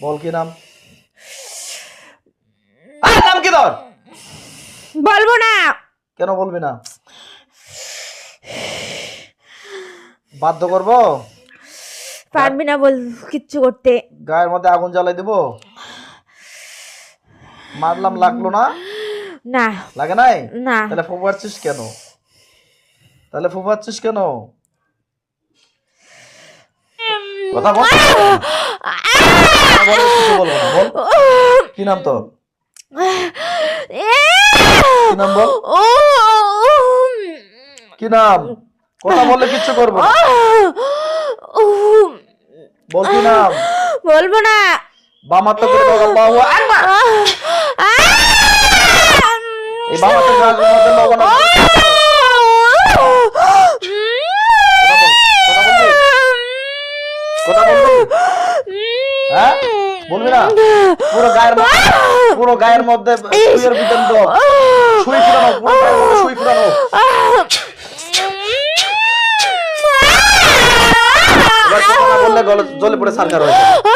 বল কি নাম? আরে নাম কি তোর? বলব না। কেন বলবি না? বাধ্য করব? পারবি না বল কিচ্ছু করতে। গায়ের মধ্যে আগুন জ্বালাই দেবো? মারলাম লাগল না? না। লাগে নাই? না। তাহলে ফুপাচ্ছিস কেন? তাহলে ফুপাচ্ছিস কেন? কথা বল। কি নাম তোর? কি নাম বল? কি নাম? কথা বললে কিচ্ছু করব বল কি নাম? বলব না। বাম হাতটা করে দাও আল্লাহু আকবার এই বলবি কথা বলবি হ্যাঁ? বলবি না? পুরো গায়ের মধ্যে, পুরো গায়ের মধ্যে শুয়ের ভিতর শুই পুরো শুই গলে পড়ে সারকার হয়ে যাবে।